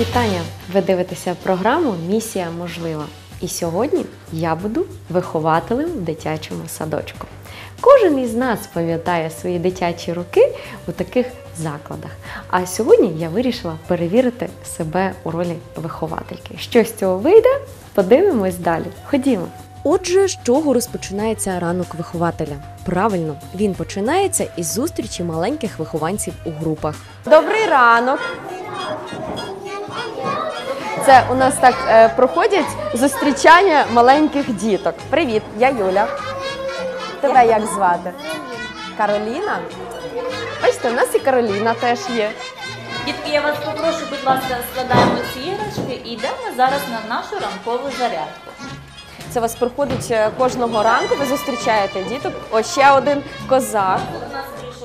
вітання! Ви дивитеся програму Місія можлива. І сьогодні я буду вихователем в дитячому садочку. Кожен із нас пам'ятає свої дитячі роки у таких закладах. А сьогодні я вирішила перевірити себе у ролі виховательки. Що з цього вийде? Подивимось далі. Ходімо. Отже, з чого розпочинається ранок вихователя? Правильно, він починається із зустрічі маленьких вихованців у групах. Добрий ранок! Це у нас так е, проходять зустрічання маленьких діток. Привіт, я Юля. Тебе як звати? Кароліна? Бачите, у нас і Кароліна теж є. Дітки, я вас попрошу, будь ласка, складаємо ці іграшки і йдемо зараз на нашу ранкову зарядку. Це у вас проходить е, кожного ранку. Ви зустрічаєте діток. Ось ще один козак.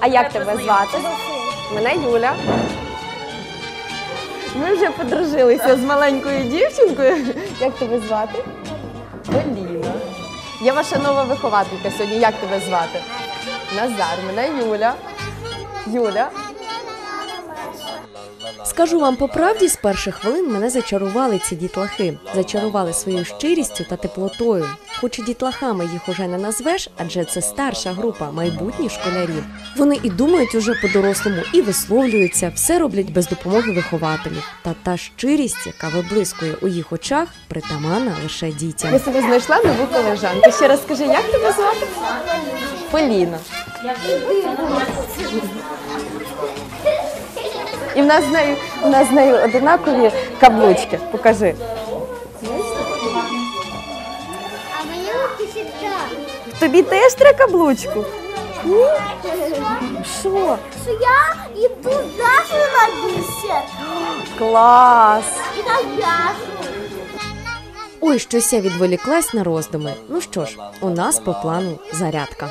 А як тебе звати? Мене Юля. Ми вже подружилися з маленькою дівчинкою. Як тебе звати? Поліна. Я ваша нова вихователька сьогодні. Як тебе звати? Назар, мене Юля. Юля. Скажу вам по правді, з перших хвилин мене зачарували ці дітлахи, зачарували своєю щирістю та теплотою. Хоч і дітлахами їх уже не назвеш, адже це старша група, майбутні школярі. Вони і думають уже по-дорослому, і висловлюються, все роблять без допомоги вихователів. Та та щирість, яка виблискує у їх очах, притаманна лише дітям. Я себе знайшла нову колежанку. Ще раз скажи, як тебе звати? Поліна. І в нас з нею, в нас з нею одинакові каблучки. Покажи. Тобі теж треба каблучку? Ні? Що? Що я іду Дашу на бісер Клас! і на пляжу. Ой, щось я відволіклась на роздуми. Ну що ж, у нас по плану зарядка.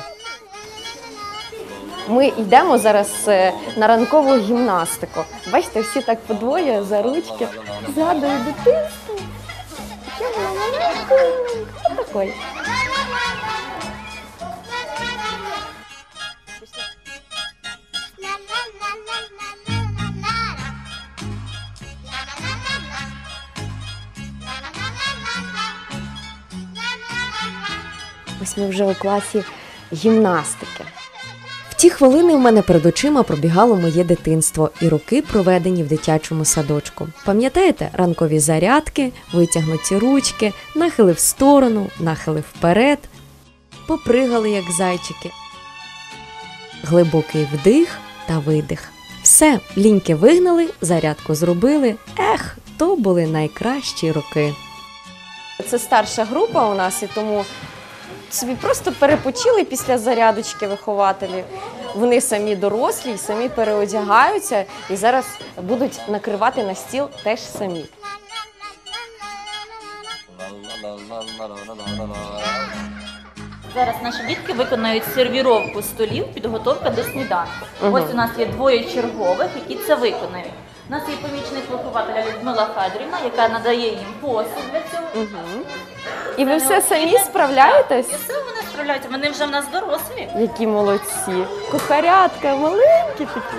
Ми йдемо зараз е, на ранкову гімнастику. Бачите, всі так подвоє за ручки. Згадую дитинство. Я була маленькою. Отакой. Ось ми вже у класі гімнастики. В ті хвилини в мене перед очима пробігало моє дитинство і роки, проведені в дитячому садочку. Пам'ятаєте, ранкові зарядки, витягнуті ручки, нахили в сторону, нахили вперед, попригали, як зайчики. Глибокий вдих та видих. Все, ліньки вигнали, зарядку зробили. Ех, то були найкращі роки. Це старша група у нас, і тому собі просто перепочили після зарядочки вихователі. Вони самі дорослі, самі переодягаються і зараз будуть накривати на стіл теж самі. Зараз наші дітки виконують сервіровку столів, підготовка до сніданку. Мгм. Ось у нас є двоє чергових, які це виконують. У нас є помічник вихователя Людмила Федорівна, яка надає їм посуд для цього. Угу. І ви все самі справляєтесь? І все вони справляються. Вони вже в нас дорослі. Які молодці! Кухарятка, маленькі такі.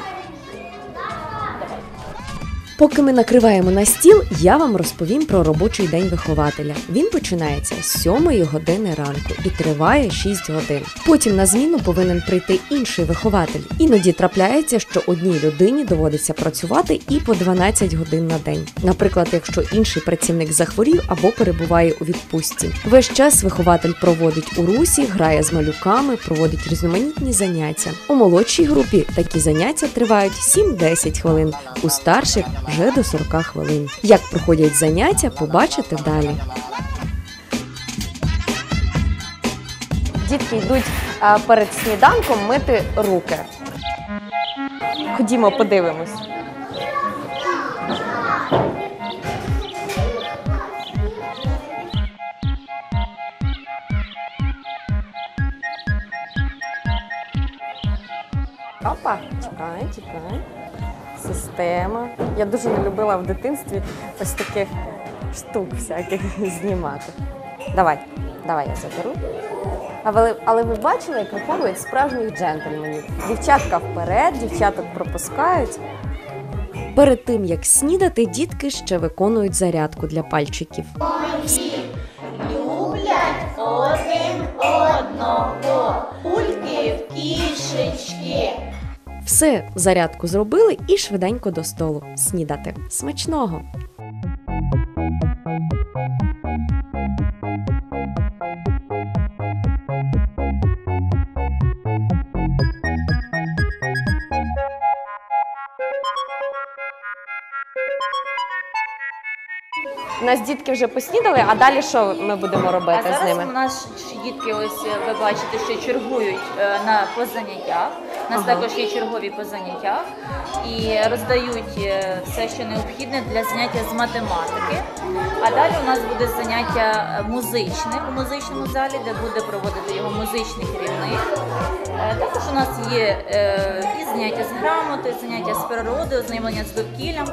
Поки ми накриваємо на стіл, я вам розповім про робочий день вихователя. Він починається з 7 години ранку і триває 6 годин. Потім на зміну повинен прийти інший вихователь. Іноді трапляється, що одній людині доводиться працювати і по 12 годин на день. Наприклад, якщо інший працівник захворів або перебуває у відпустці. Весь час вихователь проводить у русі, грає з малюками, проводить різноманітні заняття. У молодшій групі такі заняття тривають 7-10 хвилин, у старших вже до 40 хвилин. Як проходять заняття, побачите далі. Дітки йдуть перед сніданком мити руки. Ходімо, подивимось. Опа, чекай, чекай. Система. Я дуже не любила в дитинстві ось таких штук всяких знімати. Давай, давай я заберу. А ви, але ви бачили, як виховують справжніх джентльменів. Дівчатка вперед, дівчаток пропускають. Перед тим як снідати, дітки ще виконують зарядку для пальчиків. Люблять один одного. Все, зарядку зробили і швиденько до столу. Снідати. Смачного! У нас дітки вже поснідали, а далі що ми будемо А робити зараз з ними? у нас дітки, ось ви бачите, що чергують е, на по заняттях. У нас також є чергові по заняттях і роздають е, все, що необхідне для заняття з математики. А далі у нас буде заняття е, музичне в музичному залі, де буде проводити його музичний керівник. Е, Також у нас є і заняття з грамоти, заняття з природи, ознайомлення з довкіллям,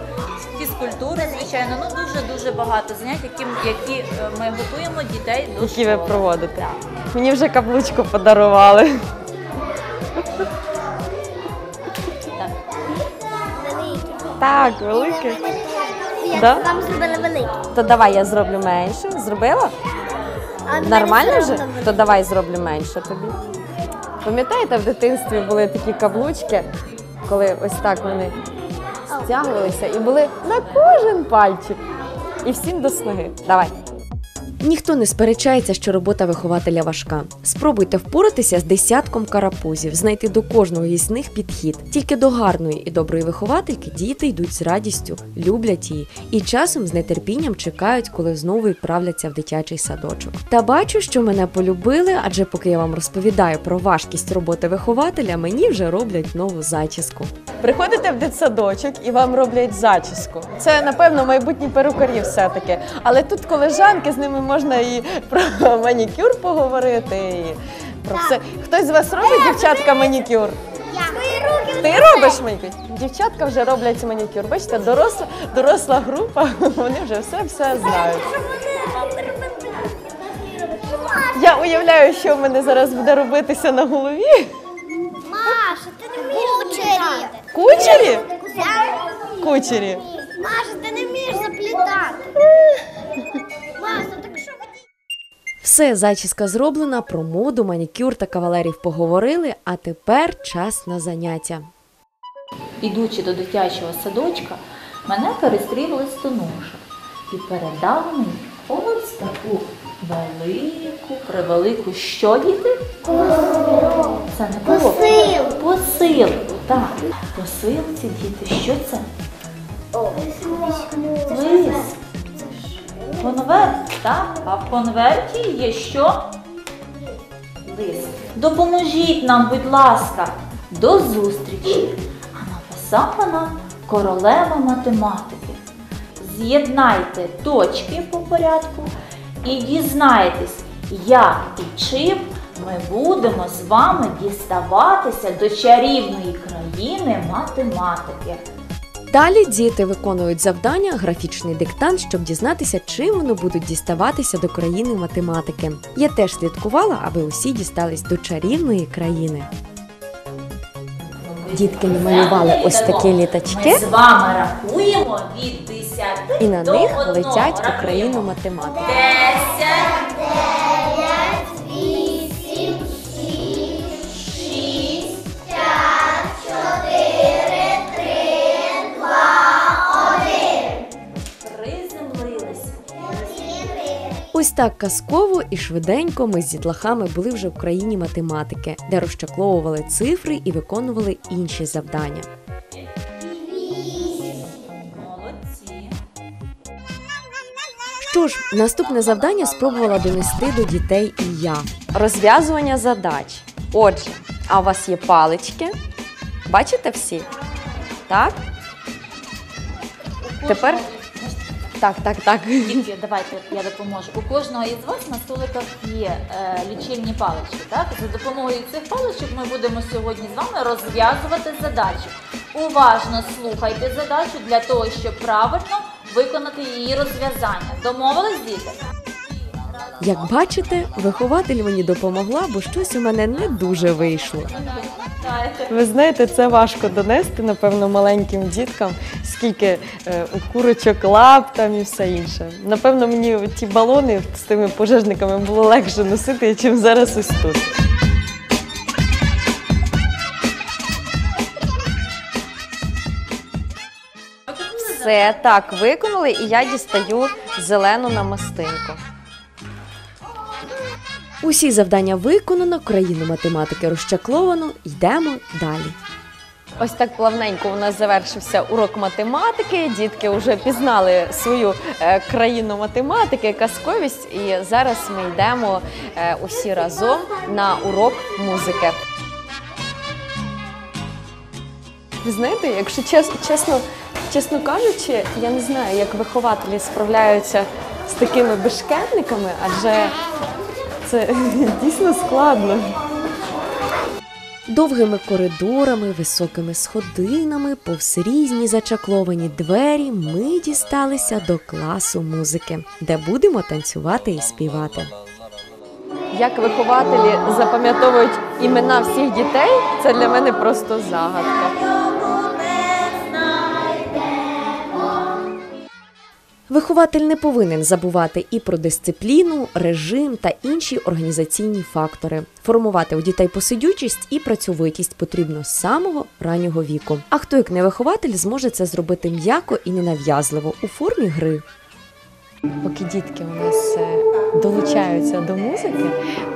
фізкультури, звичайно. Ну дуже дуже багато занять, які, які ми готуємо дітей до Які ви проводите? Так. Мені вже каблучку подарували. Так, велике. Я Да? вам зробила великі. То давай я зроблю менше. Зробила? А Нормально все вже? одно. То давай зроблю менше тобі. Пам'ятаєте, в дитинстві були такі каблучки, коли ось так вони стягувалися і були на кожен пальчик. І всім до сноги. Давай. Ніхто не сперечається, що робота вихователя важка. Спробуйте впоратися з десятком карапузів, знайти до кожного із них підхід. Тільки до гарної і доброї виховательки діти йдуть з радістю, люблять її і часом з нетерпінням чекають, коли знову відправляться в дитячий садочок. Та бачу, що мене полюбили, адже поки я вам розповідаю про важкість роботи вихователя, мені вже роблять нову зачіску. Приходите в дитсадочок і вам роблять зачіску. Це, напевно, майбутні перукарі все-таки. Але тут колежанки, з ними можна і про манікюр поговорити, і про все. Хтось з вас робить, дівчатка, манікюр? Я. Свої руки Ти робиш манікюр? Дівчатка вже роблять манікюр. Бачите, доросла, доросла група, вони вже все-все знають. Я уявляю, що в мене зараз буде робитися на голові. Маша, ти не вмієш. Кучері? Кучері. Все, зачіска зроблена, про моду, манікюр та кавалерів поговорили, а тепер час на заняття. Ідучи до дитячого садочка, мене перестрів листоноша і передав мені ось таку велику, превелику що діти? Це не коробка. Посилку. Посилку, так. Посилці, діти, що це? Лист. Конверт, так? А в конверті є що? Лист. Допоможіть нам, будь ласка, до зустрічі. А написала нам королева математики. З'єднайте точки по порядку і дізнайтесь, як і чим ми будемо з вами діставатися до чарівної країни математики. Далі діти виконують завдання, графічний диктант, щоб дізнатися, чим вони будуть діставатися до країни математики. Я теж слідкувала, аби усі дістались до чарівної країни. Дітки намалювали ось такі Ми літачки, з вами рахуємо від 10 і на до них летять у Рахуємо. країну математики. 10, так казково і швиденько ми з дітлахами були вже в країні математики, де розчакловували цифри і виконували інші завдання. Що ж, наступне завдання спробувала донести до дітей і я. Розв'язування задач. Отже, а у вас є палички? Бачите всі? Так? Тепер так, так, так. Дітки, давайте я допоможу. У кожного із вас на столиках є е, лічильні палички. Так? За допомогою цих паличок ми будемо сьогодні з вами розв'язувати задачу. Уважно слухайте задачу для того, щоб правильно виконати її розв'язання. Домовились, діти? Як бачите, вихователь мені допомогла, бо щось у мене не дуже вийшло. Ви знаєте, це важко донести, напевно, маленьким діткам, скільки е, у курочок лап там і все інше. Напевно, мені ті балони з тими пожежниками було легше носити, чим зараз ось тут. Все так виконали, і я дістаю зелену намастинку. Усі завдання виконано, країну математики розчакловано, йдемо далі. Ось так плавненько у нас завершився урок математики. Дітки вже пізнали свою е, країну математики, казковість, і зараз ми йдемо е, усі разом на урок музики. Ви знаєте, якщо чес, чесно, чесно кажучи, я не знаю, як вихователі справляються з такими бешкетниками, адже це дійсно складно. Довгими коридорами, високими сходинами, повз різні зачакловані двері ми дісталися до класу музики, де будемо танцювати і співати. Як вихователі запам'ятовують імена всіх дітей, це для мене просто загадка. Вихователь не повинен забувати і про дисципліну, режим та інші організаційні фактори. Формувати у дітей посидючість і працьовитість потрібно з самого раннього віку. А хто як не вихователь зможе це зробити м'яко і ненав'язливо у формі гри. Поки дітки у нас е, долучаються до музики,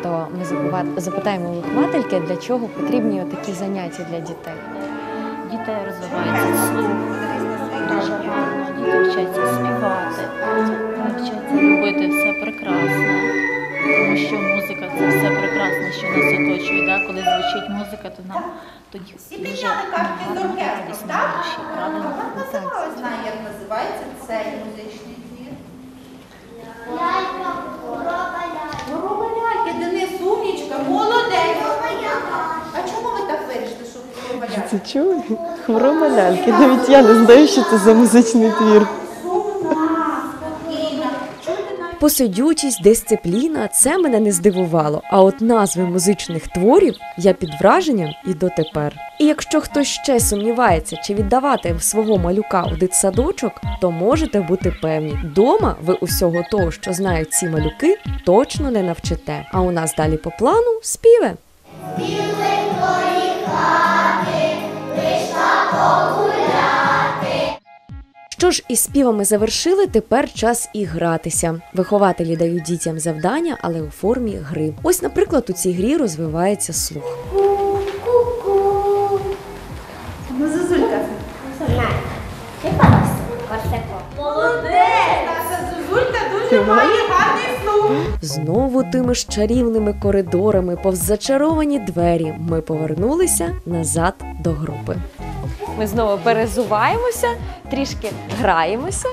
то ми запитаємо виховательки, для чого потрібні такі заняття для дітей. Дітей розвивається слух дуже гарно, діти вчаться співати, вчаться робити все прекрасне. Тому що музика це все прекрасне, що нас оточує. Да? Коли звучить музика, то нам тоді дуже гарно, радісно на душі, правильно? Називала, знає, як називається цей музичний твір. Корова ляльки, Денис, умнічка, молодець. А чому ви так вирішили, що корова ляльки? Це чули? Хвороба ляльки. Навіть я не знаю, що це за музичний твір. Посидючість, дисципліна це мене не здивувало. А от назви музичних творів я під враженням і дотепер. І якщо хтось ще сумнівається, чи віддавати свого малюка у дитсадочок, то можете бути певні, дома ви усього того, що знають ці малюки, точно не навчите. А у нас далі по плану співи. Що ж, із співами завершили, тепер час і гратися. Вихователі дають дітям завдання, але у формі гри. Ось, наприклад, у цій грі розвивається слух. Ну, Зозулька. Наша Зозулька дуже має гарний слух. Знову тими ж чарівними коридорами, повз зачаровані двері, ми повернулися назад до групи. Ми знову перезуваємося, трішки граємося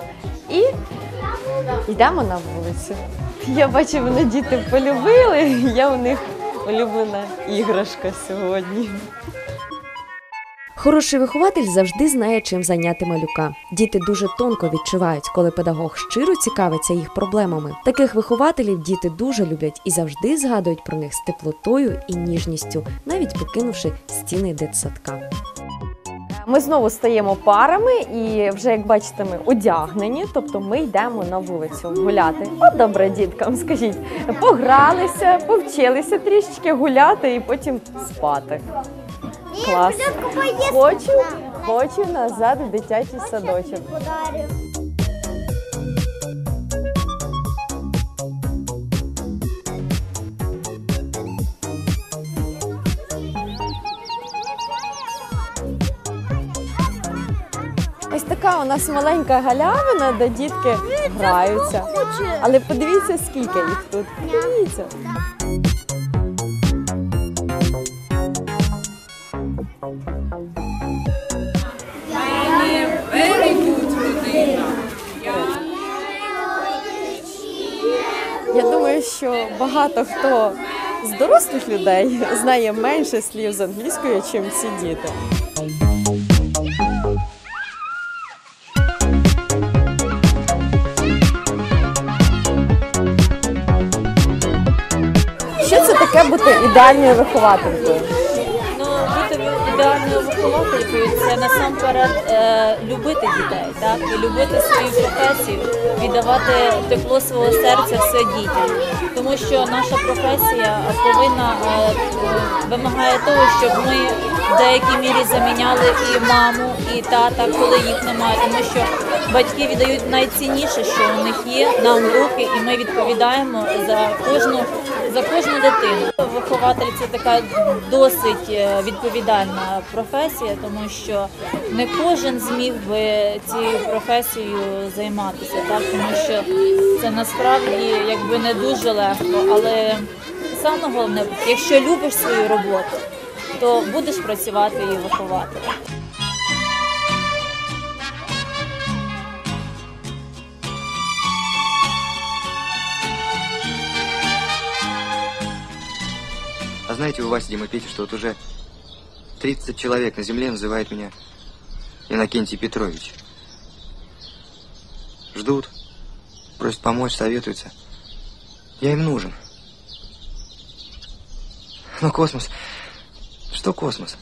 і йдемо на вулицю. Я бачу, мене діти полюбили. Я у них улюблена іграшка сьогодні. Хороший вихователь завжди знає, чим зайняти малюка. Діти дуже тонко відчувають, коли педагог щиро цікавиться їх проблемами. Таких вихователів діти дуже люблять і завжди згадують про них з теплотою і ніжністю, навіть покинувши стіни дитсадка. Ми знову стаємо парами і вже, як бачите, ми одягнені, тобто ми йдемо на вулицю гуляти. От добре, діткам, скажіть, погралися, повчилися трішечки гуляти і потім спати. Клас. Хочу, хочу назад в дитячий садочок. У нас маленька галявина, де дітки граються. Але подивіться, скільки їх тут. Подивіться. Я думаю, що багато хто з дорослих людей знає менше слів з англійської, ніж ці діти. Бути ідеальною вихователькою? Ну, бути ідеальною вихователькою це насамперед е, любити дітей, так? І любити свою професію, віддавати тепло свого серця все дітям, тому що наша професія повинна е, вимагає того, щоб ми в деякій мірі заміняли і маму, і тата, коли їх немає, тому що батьки віддають найцінніше, що у них є нам в руки, і ми відповідаємо за кожну за кожну дитину. Вихователь це така досить е, відповідальна професія, тому що не кожен зміг би цією професією займатися, так тому що це насправді якби не дуже легко, але саме головне, якщо любиш свою роботу, то будеш працювати і вихователем. Знаете, у Васи Дима Петя, что вот уже 30 человек на земле называют меня Иннокентий Петрович. Ждут, просят помочь, советуются. Я им нужен. Но космос... Что космос?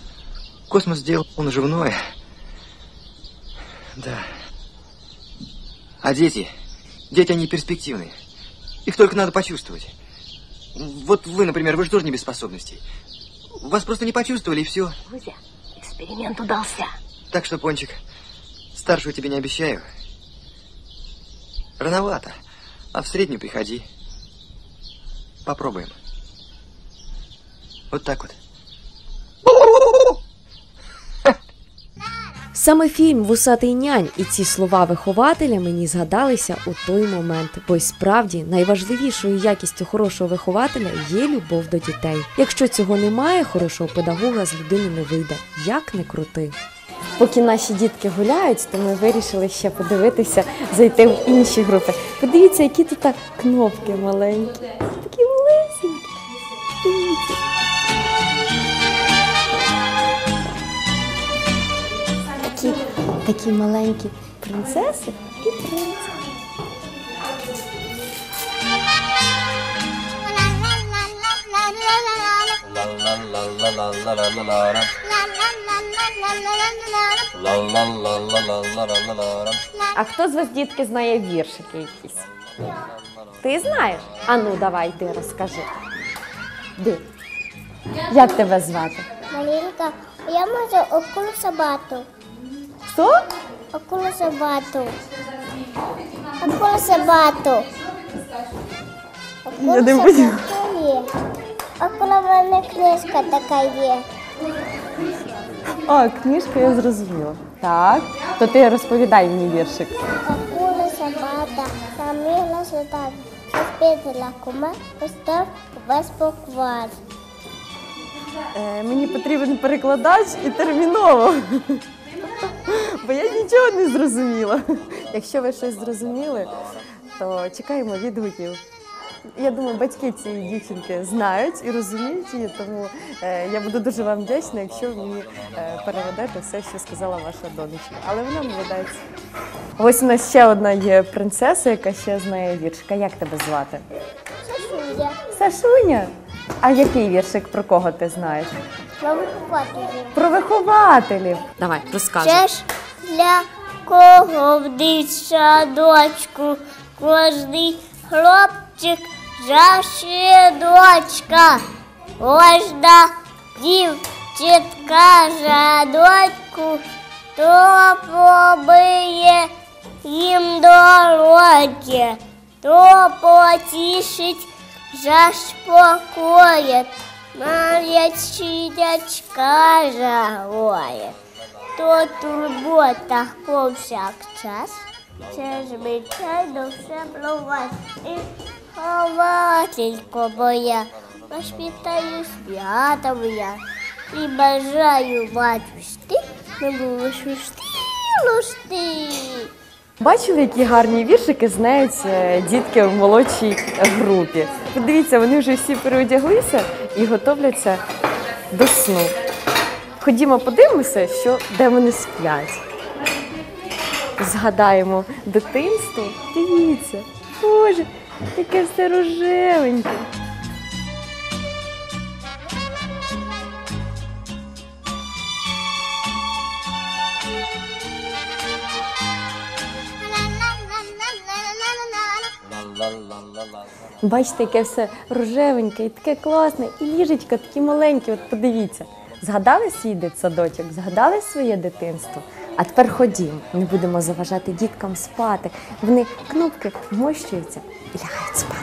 Космос сделал наживное. Да. А дети? Дети, они перспективные. Их только надо почувствовать. Вот вы, например, вы же тоже не без способностей. Вас просто не почувствовали, и все. Кузя, эксперимент удался. Так что, Пончик, старшего тебе не обещаю. Рановато. А в среднюю приходи. Попробуем. Вот так вот. Саме фільм Вусатий нянь і ці слова вихователя мені згадалися у той момент, бо й справді найважливішою якістю хорошого вихователя є любов до дітей. Якщо цього немає, хорошого педагога з людини не вийде, як не крути. Поки наші дітки гуляють, то ми вирішили ще подивитися, зайти в інші групи. Подивіться, які тут кнопки маленькі. Такі малесенькі. Дивіться. Такі маленькі принцеси і принци. А хто з вас, дітки, знає віршики якісь? Ти знаєш? А ну давай ти розкажи. Де? Як тебе звати? Малинка, я можу около сабату. Хто? Около сабату. Около сабату. Я не поняла. є. Около мене книжка така є. А, книжка, я зрозуміла. Так. То ти розповідай мені віршик. Около сабата. Самила сюда. Спитала кума, постав весь поквар. Е, мені потрібен перекладач і терміново. Бо я нічого не зрозуміла. Якщо ви щось зрозуміли, то чекаємо відгуків. Я думаю, батьки цієї дівчинки знають і розуміють її, тому е, я буду дуже вам вдячна, якщо мені е, переведете все, що сказала ваша донечка. Але вона молодець. Ось у нас ще одна є принцеса, яка ще знає віршика. Як тебе звати? Сашуя. Сашуня. А який віршик про кого ти знаєш? Мама купати. Про вихователів. Давай, розказуй. Це ж для кого в дитсадочку кожний хлопчик жаше дочка. Кожна дівчинка жадочку, то побиє їм дороги, то потішить, заспокоїть, сидячка загоє. То турбота повсякчас, це звичайно все про вас. І хователько моя, вас вітаю святом я. І бажаю батюшки, не було лусти. Бачили, які гарні віршики знають дітки в молодшій групі. Подивіться, вони вже всі переодяглися і готовляться до сну. Ходімо, подивимося, що де вони сплять. Згадаємо дитинство. Дивіться, Боже, яке все рожевеньке. Бачите, яке все рожевеньке і таке класне, і ліжечка такі маленькі. От подивіться. Згадали свій дитсадочок, згадали своє дитинство? А тепер ходімо, не будемо заважати діткам спати. Вони кнопки вмощуються і лягають спати.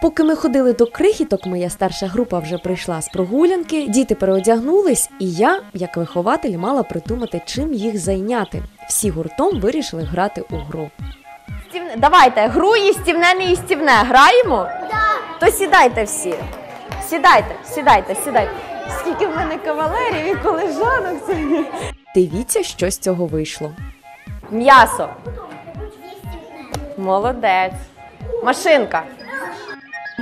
Поки ми ходили до крихіток, моя старша група вже прийшла з прогулянки, діти переодягнулись, і я, як вихователь, мала придумати, чим їх зайняти. Всі гуртом вирішили грати у гру. Давайте, гру їстівне, не їстівне. Граємо? То сідайте всі. Сідайте, сідайте, сідайте. Скільки в мене кавалерів і колежанок сьогодні. Дивіться, що з цього вийшло. М'ясо. Молодець. Машинка.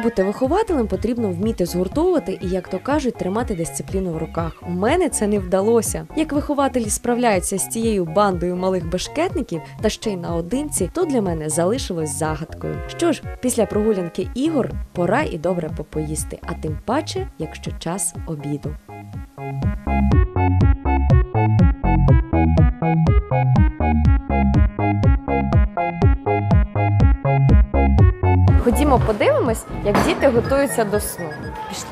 Бути вихователем потрібно вміти згуртовувати і, як то кажуть, тримати дисципліну в руках. У мене це не вдалося. Як вихователі справляються з цією бандою малих бешкетників та ще й наодинці, то для мене залишилось загадкою. Що ж, після прогулянки ігор пора і добре попоїсти, а тим паче, якщо час обіду. Ходімо, подивимось, як діти готуються до сну. Пішли.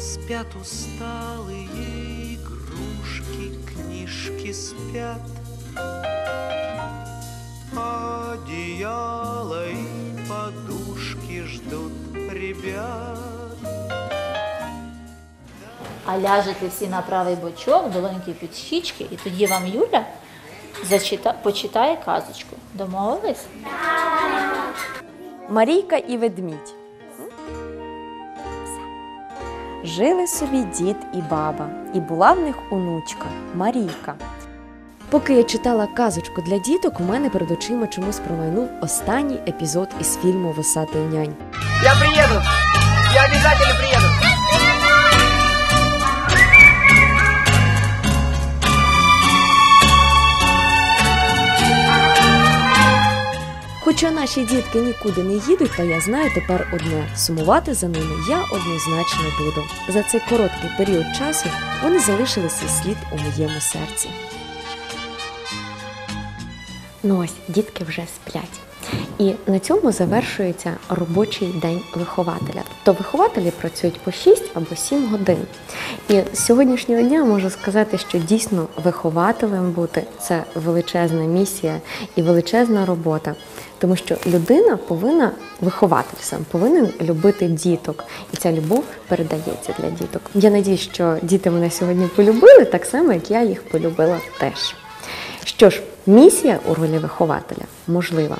Спят усталые игрушки, книжки спят. Одеяло А ляжете всі на правий бочок, долоньки під щічки, і тоді вам Юля зачита... почитає казочку. Домовились? Марійка і ведмідь. Жили собі дід і баба, і була в них онучка Марійка. Поки я читала казочку для діток, у мене перед очима чомусь промайнув останній епізод із фільму Висатий нянь. Я приеду! Я обязательно приеду! Хоча наші дітки нікуди не їдуть, та я знаю тепер одне: сумувати за ними я однозначно буду. За цей короткий період часу вони залишили свій слід у моєму серці. Ну ось дітки вже сплять. І на цьому завершується робочий день вихователя. Тобто вихователі працюють по 6 або 7 годин. І з сьогоднішнього дня можу сказати, що дійсно вихователем бути це величезна місія і величезна робота. Тому що людина повинна, вихователь сам повинен любити діток, і ця любов передається для діток. Я надіюсь, що діти мене сьогодні полюбили так само, як я їх полюбила теж. Що ж, місія у ролі вихователя можлива.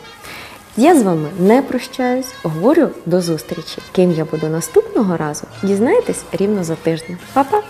Я з вами не прощаюсь, говорю до зустрічі. Ким я буду наступного разу, дізнаєтесь рівно за тиждень. Па-па!